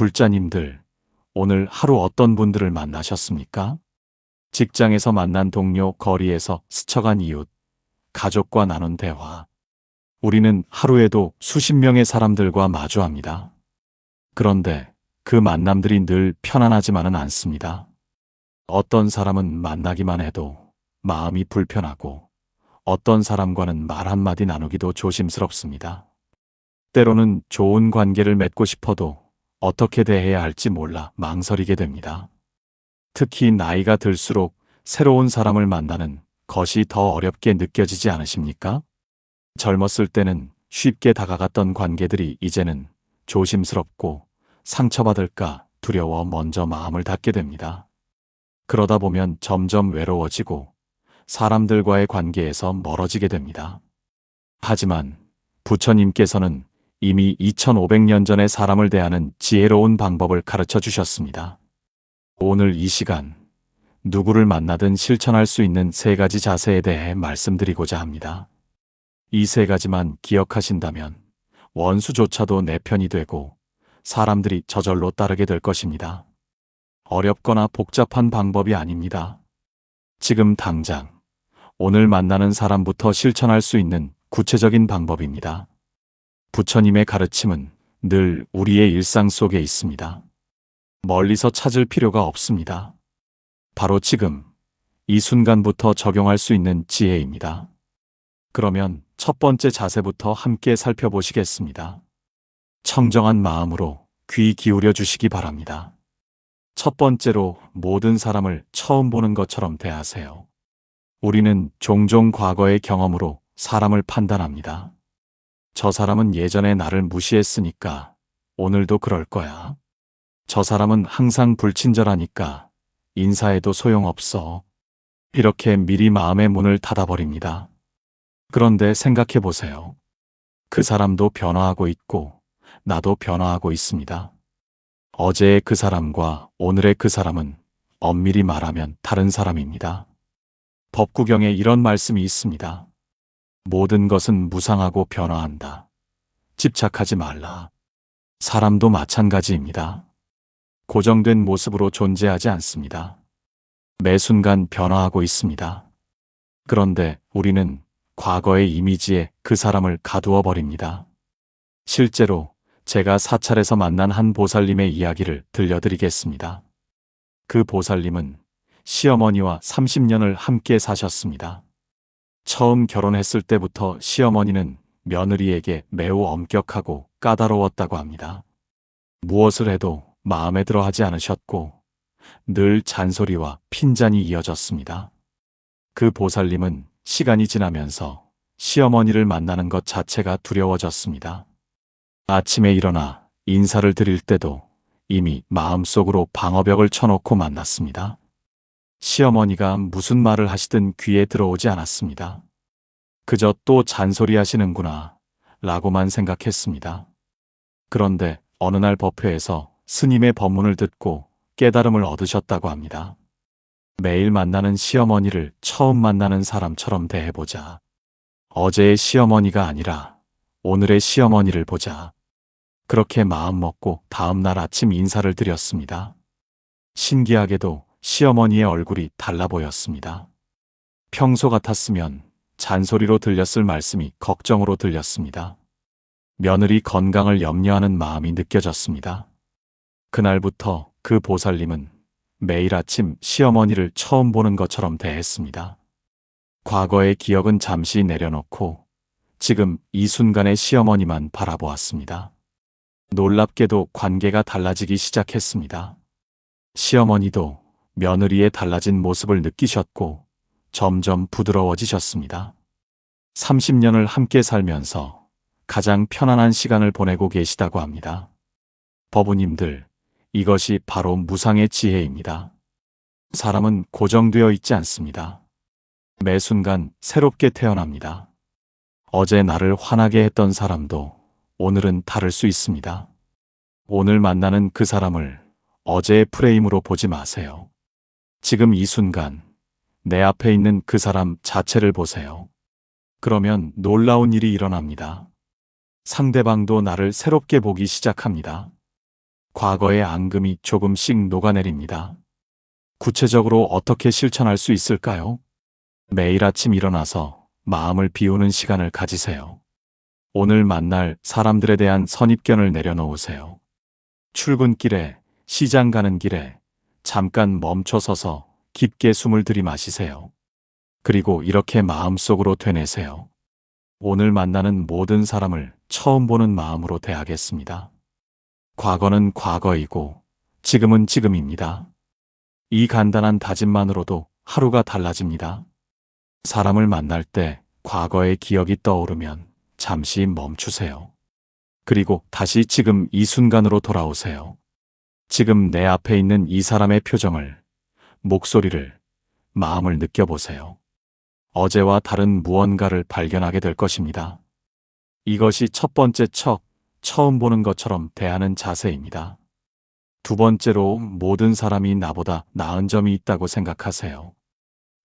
불자님들, 오늘 하루 어떤 분들을 만나셨습니까? 직장에서 만난 동료, 거리에서 스쳐간 이웃, 가족과 나눈 대화. 우리는 하루에도 수십 명의 사람들과 마주합니다. 그런데 그 만남들이 늘 편안하지만은 않습니다. 어떤 사람은 만나기만 해도 마음이 불편하고 어떤 사람과는 말 한마디 나누기도 조심스럽습니다. 때로는 좋은 관계를 맺고 싶어도 어떻게 대해야 할지 몰라 망설이게 됩니다. 특히 나이가 들수록 새로운 사람을 만나는 것이 더 어렵게 느껴지지 않으십니까? 젊었을 때는 쉽게 다가갔던 관계들이 이제는 조심스럽고 상처받을까 두려워 먼저 마음을 닫게 됩니다. 그러다 보면 점점 외로워지고 사람들과의 관계에서 멀어지게 됩니다. 하지만 부처님께서는 이미 2500년 전에 사람을 대하는 지혜로운 방법을 가르쳐 주셨습니다. 오늘 이 시간 누구를 만나든 실천할 수 있는 세 가지 자세에 대해 말씀드리고자 합니다. 이 세 가지만 기억하신다면 원수조차도 내 편이 되고 사람들이 저절로 따르게 될 것입니다. 어렵거나 복잡한 방법이 아닙니다. 지금 당장 오늘 만나는 사람부터 실천할 수 있는 구체적인 방법입니다. 부처님의 가르침은 늘 우리의 일상 속에 있습니다. 멀리서 찾을 필요가 없습니다. 바로 지금, 이 순간부터 적용할 수 있는 지혜입니다. 그러면 첫 번째 자세부터 함께 살펴보시겠습니다. 청정한 마음으로 귀 기울여 주시기 바랍니다. 첫 번째로 모든 사람을 처음 보는 것처럼 대하세요. 우리는 종종 과거의 경험으로 사람을 판단합니다. 저 사람은 예전에 나를 무시했으니까 오늘도 그럴 거야. 저 사람은 항상 불친절하니까 인사해도 소용없어. 이렇게 미리 마음의 문을 닫아버립니다. 그런데 생각해 보세요. 그 사람도 변화하고 있고 나도 변화하고 있습니다. 어제의 그 사람과 오늘의 그 사람은 엄밀히 말하면 다른 사람입니다. 법구경에 이런 말씀이 있습니다. 모든 것은 무상하고 변화한다. 집착하지 말라. 사람도 마찬가지입니다. 고정된 모습으로 존재하지 않습니다. 매 순간 변화하고 있습니다. 그런데 우리는 과거의 이미지에 그 사람을 가두어 버립니다. 실제로 제가 사찰에서 만난 한 보살님의 이야기를 들려드리겠습니다. 그 보살님은 시어머니와 30년을 함께 사셨습니다. 처음 결혼했을 때부터 시어머니는 며느리에게 매우 엄격하고 까다로웠다고 합니다. 무엇을 해도 마음에 들어 하지 않으셨고 늘 잔소리와 핀잔이 이어졌습니다. 그 보살님은 시간이 지나면서 시어머니를 만나는 것 자체가 두려워졌습니다. 아침에 일어나 인사를 드릴 때도 이미 마음속으로 방어벽을 쳐놓고 만났습니다. 시어머니가 무슨 말을 하시든 귀에 들어오지 않았습니다. 그저 또 잔소리 하시는구나, 라고만 생각했습니다. 그런데 어느 날 법회에서 스님의 법문을 듣고 깨달음을 얻으셨다고 합니다. 매일 만나는 시어머니를 처음 만나는 사람처럼 대해보자. 어제의 시어머니가 아니라 오늘의 시어머니를 보자. 그렇게 마음먹고 다음날 아침 인사를 드렸습니다. 신기하게도 시어머니의 얼굴이 달라 보였습니다. 평소 같았으면 잔소리로 들렸을 말씀이 걱정으로 들렸습니다. 며느리 건강을 염려하는 마음이 느껴졌습니다. 그날부터 그 보살님은 매일 아침 시어머니를 처음 보는 것처럼 대했습니다. 과거의 기억은 잠시 내려놓고 지금 이 순간의 시어머니만 바라보았습니다. 놀랍게도 관계가 달라지기 시작했습니다. 시어머니도 며느리의 달라진 모습을 느끼셨고 점점 부드러워지셨습니다. 30년을 함께 살면서 가장 편안한 시간을 보내고 계시다고 합니다. 법우님들, 이것이 바로 무상의 지혜입니다. 사람은 고정되어 있지 않습니다. 매 순간 새롭게 태어납니다. 어제 나를 화나게 했던 사람도 오늘은 다를 수 있습니다. 오늘 만나는 그 사람을 어제의 프레임으로 보지 마세요. 지금 이 순간 내 앞에 있는 그 사람 자체를 보세요. 그러면 놀라운 일이 일어납니다. 상대방도 나를 새롭게 보기 시작합니다. 과거의 앙금이 조금씩 녹아내립니다. 구체적으로 어떻게 실천할 수 있을까요? 매일 아침 일어나서 마음을 비우는 시간을 가지세요. 오늘 만날 사람들에 대한 선입견을 내려놓으세요. 출근길에, 시장 가는 길에 잠깐 멈춰서서 깊게 숨을 들이마시세요. 그리고 이렇게 마음속으로 되뇌세요. 오늘 만나는 모든 사람을 처음 보는 마음으로 대하겠습니다. 과거는 과거이고 지금은 지금입니다. 이 간단한 다짐만으로도 하루가 달라집니다. 사람을 만날 때 과거의 기억이 떠오르면 잠시 멈추세요. 그리고 다시 지금 이 순간으로 돌아오세요. 지금 내 앞에 있는 이 사람의 표정을, 목소리를, 마음을 느껴보세요. 어제와 다른 무언가를 발견하게 될 것입니다. 이것이 첫 번째 척, 처음 보는 것처럼 대하는 자세입니다. 두 번째로 모든 사람이 나보다 나은 점이 있다고 생각하세요.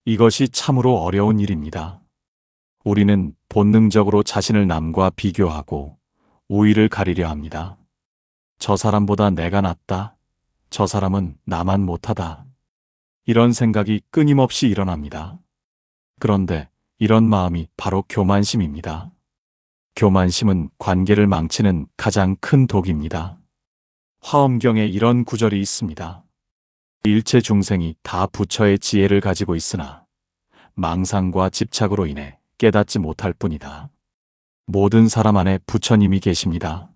이것이 참으로 어려운 일입니다. 우리는 본능적으로 자신을 남과 비교하고 우위를 가리려 합니다. 저 사람보다 내가 낫다. 저 사람은 나만 못하다. 이런 생각이 끊임없이 일어납니다. 그런데 이런 마음이 바로 교만심입니다. 교만심은 관계를 망치는 가장 큰 독입니다. 화엄경에 이런 구절이 있습니다. 일체 중생이 다 부처의 지혜를 가지고 있으나 망상과 집착으로 인해 깨닫지 못할 뿐이다. 모든 사람 안에 부처님이 계십니다.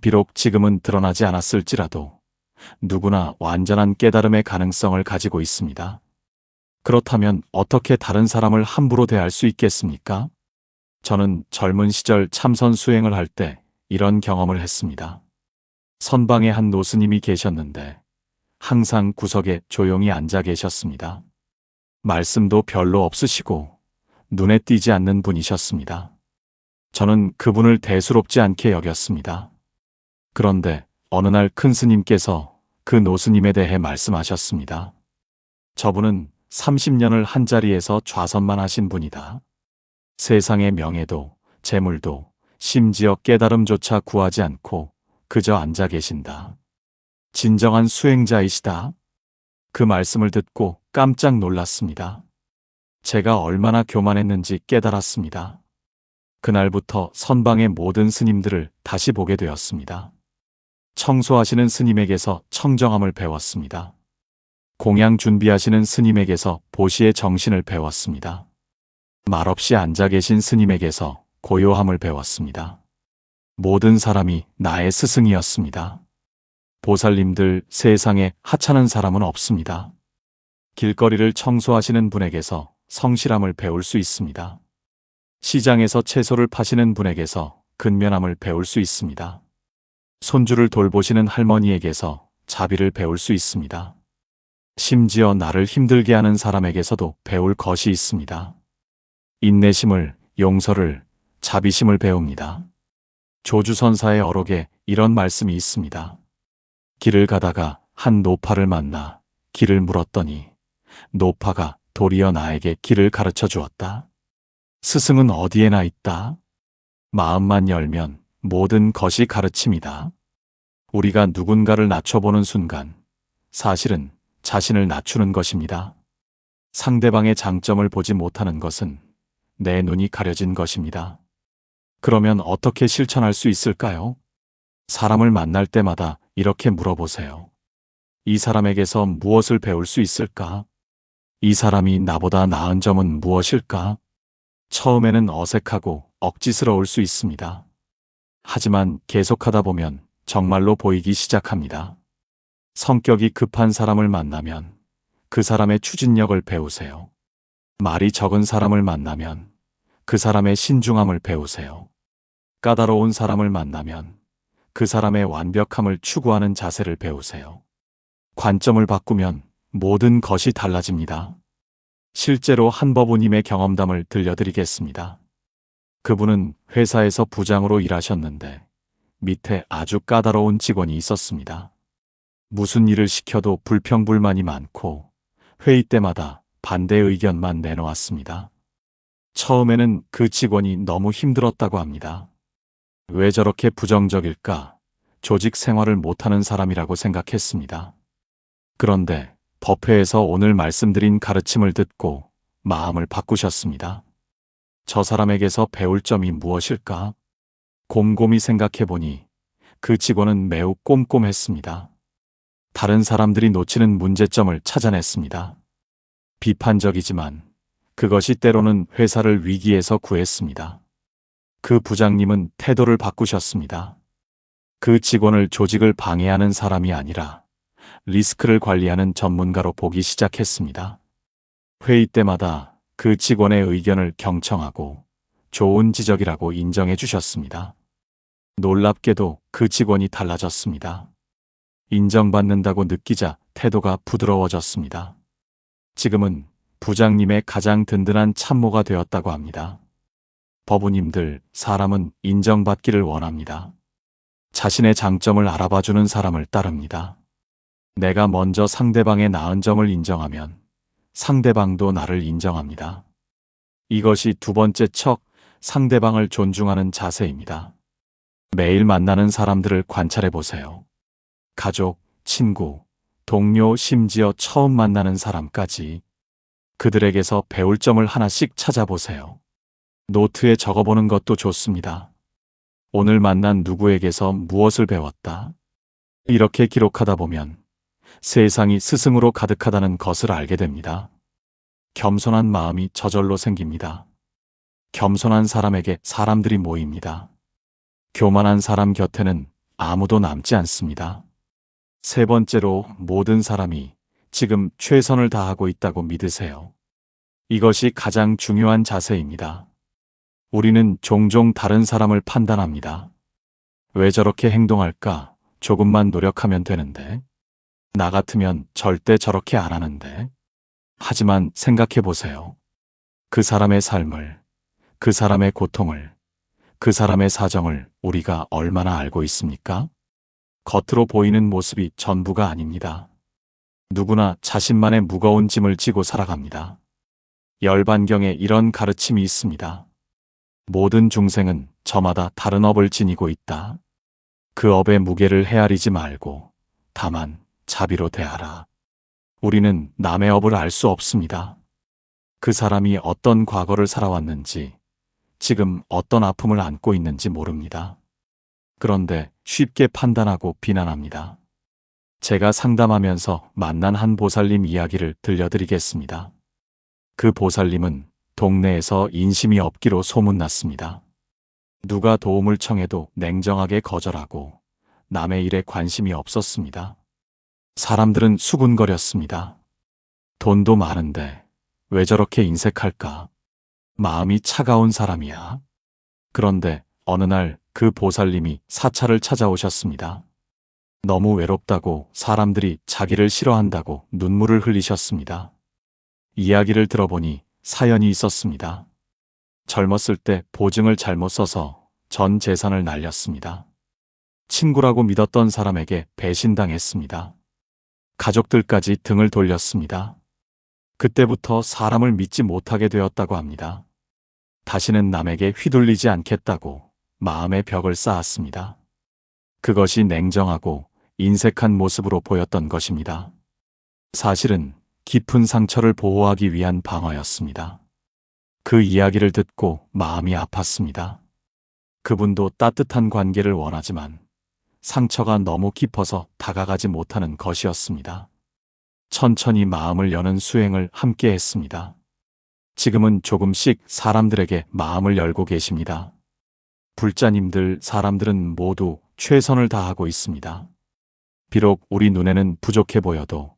비록 지금은 드러나지 않았을지라도 누구나 완전한 깨달음의 가능성을 가지고 있습니다. 그렇다면 어떻게 다른 사람을 함부로 대할 수 있겠습니까? 저는 젊은 시절 참선 수행을 할 때 이런 경험을 했습니다. 선방에 한 노스님이 계셨는데 항상 구석에 조용히 앉아 계셨습니다. 말씀도 별로 없으시고 눈에 띄지 않는 분이셨습니다. 저는 그분을 대수롭지 않게 여겼습니다. 그런데 어느 날 큰 스님께서 그 노스님에 대해 말씀하셨습니다. 저분은 30년을 한자리에서 좌선만 하신 분이다. 세상의 명예도, 재물도, 심지어 깨달음조차 구하지 않고 그저 앉아 계신다. 진정한 수행자이시다. 그 말씀을 듣고 깜짝 놀랐습니다. 제가 얼마나 교만했는지 깨달았습니다. 그날부터 선방의 모든 스님들을 다시 보게 되었습니다. 청소하시는 스님에게서 청정함을 배웠습니다. 공양 준비하시는 스님에게서 보시의 정신을 배웠습니다. 말없이 앉아 계신 스님에게서 고요함을 배웠습니다. 모든 사람이 나의 스승이었습니다. 보살님들 세상에 하찮은 사람은 없습니다. 길거리를 청소하시는 분에게서 성실함을 배울 수 있습니다. 시장에서 채소를 파시는 분에게서 근면함을 배울 수 있습니다. 손주를 돌보시는 할머니에게서 자비를 배울 수 있습니다. 심지어 나를 힘들게 하는 사람에게서도 배울 것이 있습니다. 인내심을, 용서를, 자비심을 배웁니다. 조주선사의 어록에 이런 말씀이 있습니다. 길을 가다가 한 노파를 만나 길을 물었더니 노파가 도리어 나에게 길을 가르쳐 주었다. 스승은 어디에나 있다. 마음만 열면 모든 것이 가르침이다. 우리가 누군가를 낮춰보는 순간 사실은 자신을 낮추는 것입니다. 상대방의 장점을 보지 못하는 것은 내 눈이 가려진 것입니다. 그러면 어떻게 실천할 수 있을까요? 사람을 만날 때마다 이렇게 물어보세요. 이 사람에게서 무엇을 배울 수 있을까? 이 사람이 나보다 나은 점은 무엇일까? 처음에는 어색하고 억지스러울 수 있습니다. 하지만 계속하다 보면 정말로 보이기 시작합니다. 성격이 급한 사람을 만나면 그 사람의 추진력을 배우세요. 말이 적은 사람을 만나면 그 사람의 신중함을 배우세요. 까다로운 사람을 만나면 그 사람의 완벽함을 추구하는 자세를 배우세요. 관점을 바꾸면 모든 것이 달라집니다. 실제로 한버부님의 경험담을 들려드리겠습니다. 그분은 회사에서 부장으로 일하셨는데 밑에 아주 까다로운 직원이 있었습니다. 무슨 일을 시켜도 불평불만이 많고 회의 때마다 반대 의견만 내놓았습니다. 처음에는 그 직원이 너무 힘들었다고 합니다. 왜 저렇게 부정적일까 조직 생활을 못하는 사람이라고 생각했습니다. 그런데 법회에서 오늘 말씀드린 가르침을 듣고 마음을 바꾸셨습니다. 저 사람에게서 배울 점이 무엇일까? 곰곰이 생각해 보니 그 직원은 매우 꼼꼼했습니다. 다른 사람들이 놓치는 문제점을 찾아냈습니다. 비판적이지만 그것이 때로는 회사를 위기에서 구했습니다. 그 부장님은 태도를 바꾸셨습니다. 그 직원을 조직을 방해하는 사람이 아니라 리스크를 관리하는 전문가로 보기 시작했습니다. 회의 때마다 그 직원의 의견을 경청하고 좋은 지적이라고 인정해 주셨습니다. 놀랍게도 그 직원이 달라졌습니다. 인정받는다고 느끼자 태도가 부드러워졌습니다. 지금은 부장님의 가장 든든한 참모가 되었다고 합니다. 법우님들, 사람은 인정받기를 원합니다. 자신의 장점을 알아봐주는 사람을 따릅니다. 내가 먼저 상대방의 나은 점을 인정하면 상대방도 나를 인정합니다. 이것이 두 번째 척 상대방을 존중하는 자세입니다. 매일 만나는 사람들을 관찰해 보세요. 가족, 친구, 동료, 심지어 처음 만나는 사람까지 그들에게서 배울 점을 하나씩 찾아보세요. 노트에 적어보는 것도 좋습니다. 오늘 만난 누구에게서 무엇을 배웠다? 이렇게 기록하다 보면 세상이 스승으로 가득하다는 것을 알게 됩니다. 겸손한 마음이 저절로 생깁니다. 겸손한 사람에게 사람들이 모입니다. 교만한 사람 곁에는 아무도 남지 않습니다. 세 번째로 모든 사람이 지금 최선을 다하고 있다고 믿으세요. 이것이 가장 중요한 자세입니다. 우리는 종종 다른 사람을 판단합니다. 왜 저렇게 행동할까? 조금만 노력하면 되는데. 나 같으면 절대 저렇게 안 하는데. 하지만 생각해 보세요. 그 사람의 삶을, 그 사람의 고통을, 그 사람의 사정을 우리가 얼마나 알고 있습니까? 겉으로 보이는 모습이 전부가 아닙니다. 누구나 자신만의 무거운 짐을 지고 살아갑니다. 열반경에 이런 가르침이 있습니다. 모든 중생은 저마다 다른 업을 지니고 있다. 그 업의 무게를 헤아리지 말고 다만 자비로 대하라. 우리는 남의 업을 알 수 없습니다. 그 사람이 어떤 과거를 살아왔는지, 지금 어떤 아픔을 안고 있는지 모릅니다. 그런데 쉽게 판단하고 비난합니다. 제가 상담하면서 만난 한 보살님 이야기를 들려드리겠습니다. 그 보살님은 동네에서 인심이 없기로 소문났습니다. 누가 도움을 청해도 냉정하게 거절하고 남의 일에 관심이 없었습니다. 사람들은 수군거렸습니다. 돈도 많은데 왜 저렇게 인색할까? 마음이 차가운 사람이야. 그런데 어느 날 그 보살님이 사찰을 찾아오셨습니다. 너무 외롭다고 사람들이 자기를 싫어한다고 눈물을 흘리셨습니다. 이야기를 들어보니 사연이 있었습니다. 젊었을 때 보증을 잘못 써서 전 재산을 날렸습니다. 친구라고 믿었던 사람에게 배신당했습니다. 가족들까지 등을 돌렸습니다. 그때부터 사람을 믿지 못하게 되었다고 합니다. 다시는 남에게 휘둘리지 않겠다고 마음의 벽을 쌓았습니다. 그것이 냉정하고 인색한 모습으로 보였던 것입니다. 사실은 깊은 상처를 보호하기 위한 방어였습니다. 그 이야기를 듣고 마음이 아팠습니다. 그분도 따뜻한 관계를 원하지만 상처가 너무 깊어서 다가가지 못하는 것이었습니다. 천천히 마음을 여는 수행을 함께 했습니다. 지금은 조금씩 사람들에게 마음을 열고 계십니다. 불자님들, 사람들은 모두 최선을 다하고 있습니다. 비록 우리 눈에는 부족해 보여도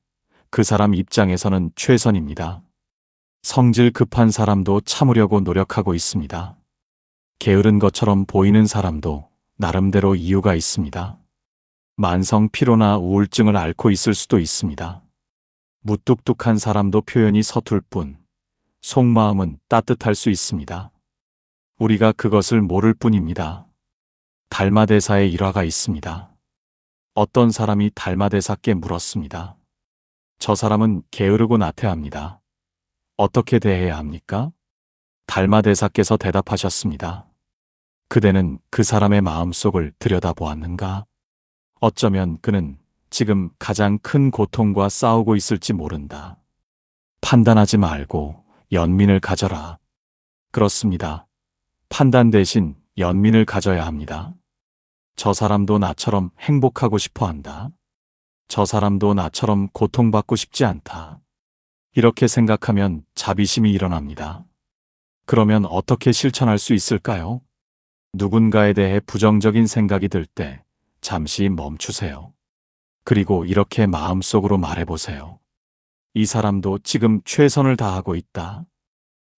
그 사람 입장에서는 최선입니다. 성질 급한 사람도 참으려고 노력하고 있습니다. 게으른 것처럼 보이는 사람도 나름대로 이유가 있습니다. 만성 피로나 우울증을 앓고 있을 수도 있습니다. 무뚝뚝한 사람도 표현이 서툴 뿐, 속마음은 따뜻할 수 있습니다. 우리가 그것을 모를 뿐입니다. 달마대사의 일화가 있습니다. 어떤 사람이 달마대사께 물었습니다. 저 사람은 게으르고 나태합니다. 어떻게 대해야 합니까? 달마대사께서 대답하셨습니다. 그대는 그 사람의 마음속을 들여다보았는가? 어쩌면 그는 지금 가장 큰 고통과 싸우고 있을지 모른다. 판단하지 말고 연민을 가져라. 그렇습니다. 판단 대신 연민을 가져야 합니다. 저 사람도 나처럼 행복하고 싶어 한다. 저 사람도 나처럼 고통받고 싶지 않다. 이렇게 생각하면 자비심이 일어납니다. 그러면 어떻게 실천할 수 있을까요? 누군가에 대해 부정적인 생각이 들 때 잠시 멈추세요. 그리고 이렇게 마음속으로 말해보세요. 이 사람도 지금 최선을 다하고 있다.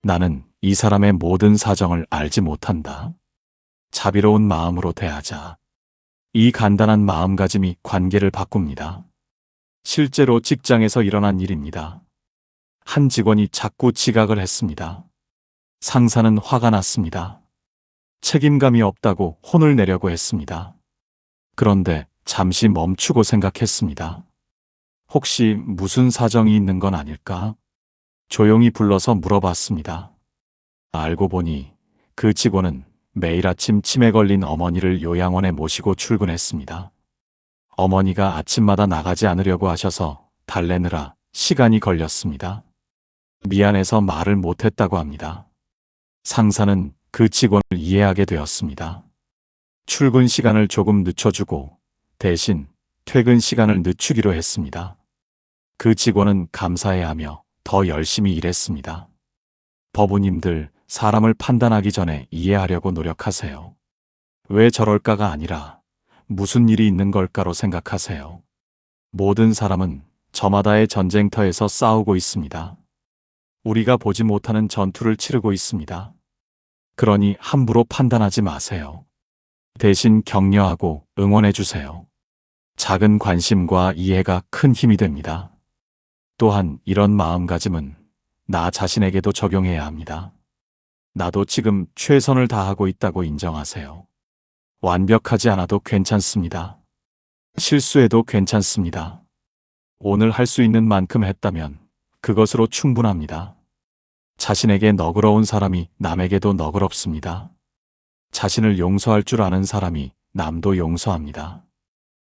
나는 이 사람의 모든 사정을 알지 못한다. 자비로운 마음으로 대하자. 이 간단한 마음가짐이 관계를 바꿉니다. 실제로 직장에서 일어난 일입니다. 한 직원이 자꾸 지각을 했습니다. 상사는 화가 났습니다. 책임감이 없다고 혼을 내려고 했습니다. 그런데 잠시 멈추고 생각했습니다. 혹시 무슨 사정이 있는 건 아닐까? 조용히 불러서 물어봤습니다. 알고 보니 그 직원은 매일 아침 치매 걸린 어머니를 요양원에 모시고 출근했습니다. 어머니가 아침마다 나가지 않으려고 하셔서 달래느라 시간이 걸렸습니다. 미안해서 말을 못했다고 합니다. 상사는 그 직원을 이해하게 되었습니다. 출근 시간을 조금 늦춰주고 대신 퇴근 시간을 늦추기로 했습니다. 그 직원은 감사해하며 더 열심히 일했습니다. 법우님들 사람을 판단하기 전에 이해하려고 노력하세요. 왜 저럴까가 아니라 무슨 일이 있는 걸까로 생각하세요. 모든 사람은 저마다의 전쟁터에서 싸우고 있습니다. 우리가 보지 못하는 전투를 치르고 있습니다. 그러니 함부로 판단하지 마세요. 대신 격려하고 응원해 주세요. 작은 관심과 이해가 큰 힘이 됩니다. 또한 이런 마음가짐은 나 자신에게도 적용해야 합니다. 나도 지금 최선을 다하고 있다고 인정하세요. 완벽하지 않아도 괜찮습니다. 실수해도 괜찮습니다. 오늘 할 수 있는 만큼 했다면 그것으로 충분합니다. 자신에게 너그러운 사람이 남에게도 너그럽습니다. 자신을 용서할 줄 아는 사람이 남도 용서합니다.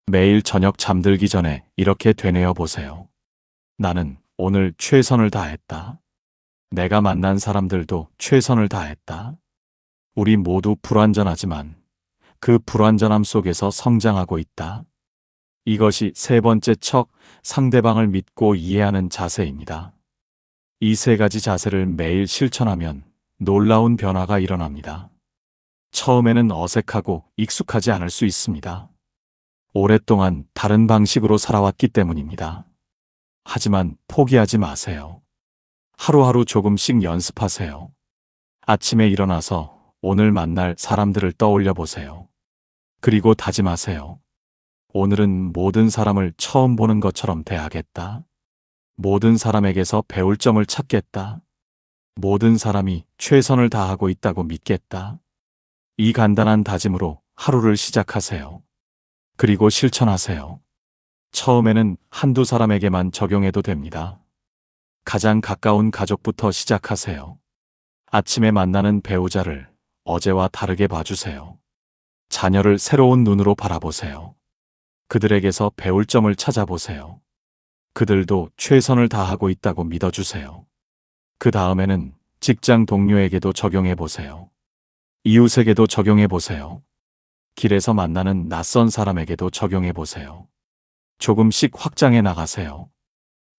매일 저녁 잠들기 전에 이렇게 되뇌어 보세요. 나는 오늘 최선을 다했다. 내가 만난 사람들도 최선을 다했다. 우리 모두 불완전하지만 그 불완전함 속에서 성장하고 있다. 이것이 세 번째 척 상대방을 믿고 이해하는 자세입니다. 이 세 가지 자세를 매일 실천하면 놀라운 변화가 일어납니다. 처음에는 어색하고 익숙하지 않을 수 있습니다. 오랫동안 다른 방식으로 살아왔기 때문입니다. 하지만 포기하지 마세요. 하루하루 조금씩 연습하세요. 아침에 일어나서 오늘 만날 사람들을 떠올려 보세요. 그리고 다짐하세요. 오늘은 모든 사람을 처음 보는 것처럼 대하겠다. 모든 사람에게서 배울 점을 찾겠다. 모든 사람이 최선을 다하고 있다고 믿겠다. 이 간단한 다짐으로 하루를 시작하세요. 그리고 실천하세요. 처음에는 한두 사람에게만 적용해도 됩니다. 가장 가까운 가족부터 시작하세요. 아침에 만나는 배우자를 어제와 다르게 봐주세요. 자녀를 새로운 눈으로 바라보세요. 그들에게서 배울 점을 찾아보세요. 그들도 최선을 다하고 있다고 믿어주세요. 그 다음에는 직장 동료에게도 적용해 보세요. 이웃에게도 적용해 보세요. 길에서 만나는 낯선 사람에게도 적용해 보세요. 조금씩 확장해 나가세요.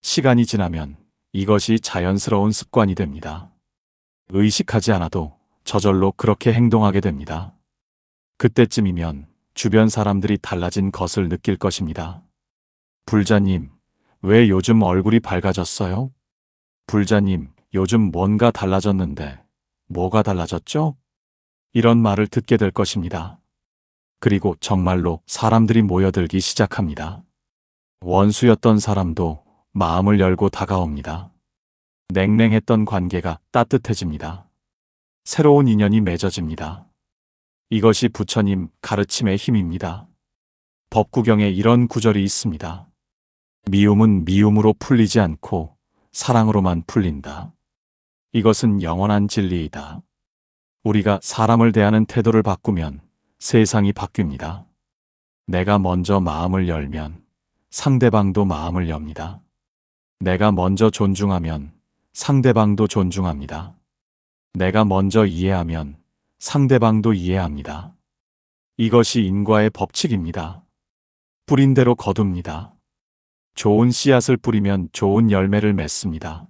시간이 지나면 이것이 자연스러운 습관이 됩니다. 의식하지 않아도 저절로 그렇게 행동하게 됩니다. 그때쯤이면 주변 사람들이 달라진 것을 느낄 것입니다. 불자님, 왜 요즘 얼굴이 밝아졌어요? 불자님, 요즘 뭔가 달라졌는데, 뭐가 달라졌죠? 이런 말을 듣게 될 것입니다. 그리고 정말로 사람들이 모여들기 시작합니다. 원수였던 사람도 마음을 열고 다가옵니다. 냉랭했던 관계가 따뜻해집니다. 새로운 인연이 맺어집니다. 이것이 부처님 가르침의 힘입니다. 법구경에 이런 구절이 있습니다. 미움은 미움으로 풀리지 않고 사랑으로만 풀린다. 이것은 영원한 진리이다. 우리가 사람을 대하는 태도를 바꾸면 세상이 바뀝니다. 내가 먼저 마음을 열면 상대방도 마음을 엽니다. 내가 먼저 존중하면 상대방도 존중합니다. 내가 먼저 이해하면 상대방도 이해합니다. 이것이 인과의 법칙입니다. 뿌린 대로 거둡니다. 좋은 씨앗을 뿌리면 좋은 열매를 맺습니다.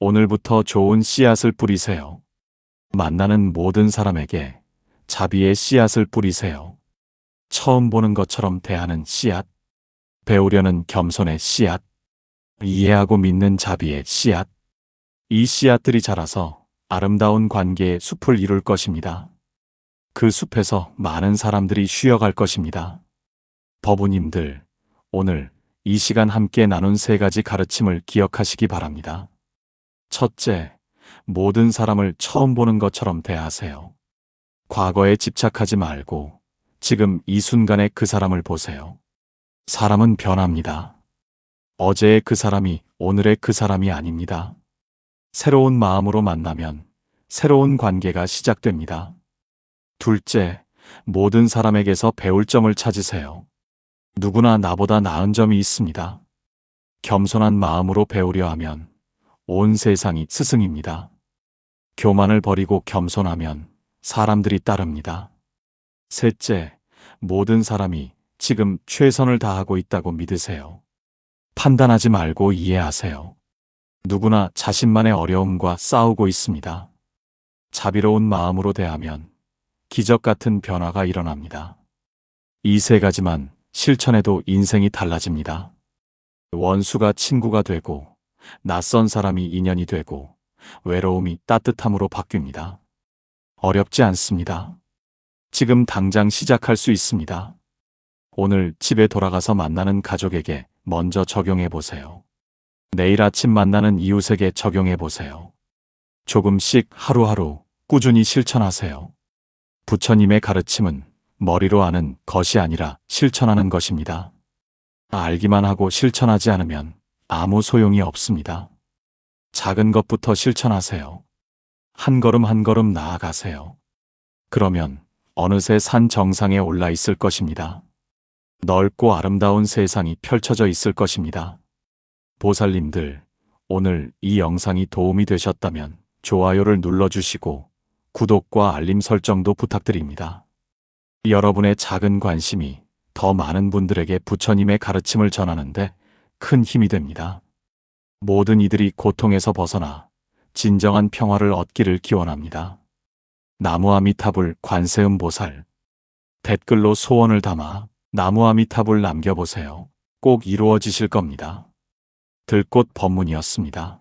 오늘부터 좋은 씨앗을 뿌리세요. 만나는 모든 사람에게 자비의 씨앗을 뿌리세요. 처음 보는 것처럼 대하는 씨앗, 배우려는 겸손의 씨앗, 이해하고 믿는 자비의 씨앗. 이 씨앗들이 자라서 아름다운 관계의 숲을 이룰 것입니다. 그 숲에서 많은 사람들이 쉬어갈 것입니다. 버부님들, 오늘 이 시간 함께 나눈 세 가지 가르침을 기억하시기 바랍니다. 첫째, 모든 사람을 처음 보는 것처럼 대하세요. 과거에 집착하지 말고 지금 이 순간에 그 사람을 보세요. 사람은 변합니다. 어제의 그 사람이 오늘의 그 사람이 아닙니다. 새로운 마음으로 만나면 새로운 관계가 시작됩니다. 둘째, 모든 사람에게서 배울 점을 찾으세요. 누구나 나보다 나은 점이 있습니다. 겸손한 마음으로 배우려 하면 온 세상이 스승입니다. 교만을 버리고 겸손하면 사람들이 따릅니다. 셋째, 모든 사람이 지금 최선을 다하고 있다고 믿으세요. 판단하지 말고 이해하세요. 누구나 자신만의 어려움과 싸우고 있습니다. 자비로운 마음으로 대하면 기적 같은 변화가 일어납니다. 이 세 가지만 실천해도 인생이 달라집니다. 원수가 친구가 되고, 낯선 사람이 인연이 되고, 외로움이 따뜻함으로 바뀝니다. 어렵지 않습니다. 지금 당장 시작할 수 있습니다. 오늘 집에 돌아가서 만나는 가족에게 먼저 적용해 보세요. 내일 아침 만나는 이웃에게 적용해 보세요. 조금씩 하루하루 꾸준히 실천하세요. 부처님의 가르침은 머리로 아는 것이 아니라 실천하는 것입니다. 알기만 하고 실천하지 않으면 아무 소용이 없습니다. 작은 것부터 실천하세요. 한 걸음 한 걸음 나아가세요. 그러면 어느새 산 정상에 올라 있을 것입니다. 넓고 아름다운 세상이 펼쳐져 있을 것입니다. 보살님들, 오늘 이 영상이 도움이 되셨다면 좋아요를 눌러주시고 구독과 알림 설정도 부탁드립니다. 여러분의 작은 관심이 더 많은 분들에게 부처님의 가르침을 전하는데 큰 힘이 됩니다. 모든 이들이 고통에서 벗어나 진정한 평화를 얻기를 기원합니다. 나무아미타불 관세음 보살 댓글로 소원을 담아 나무아미타불 남겨보세요. 꼭 이루어지실 겁니다. 들꽃 법문이었습니다.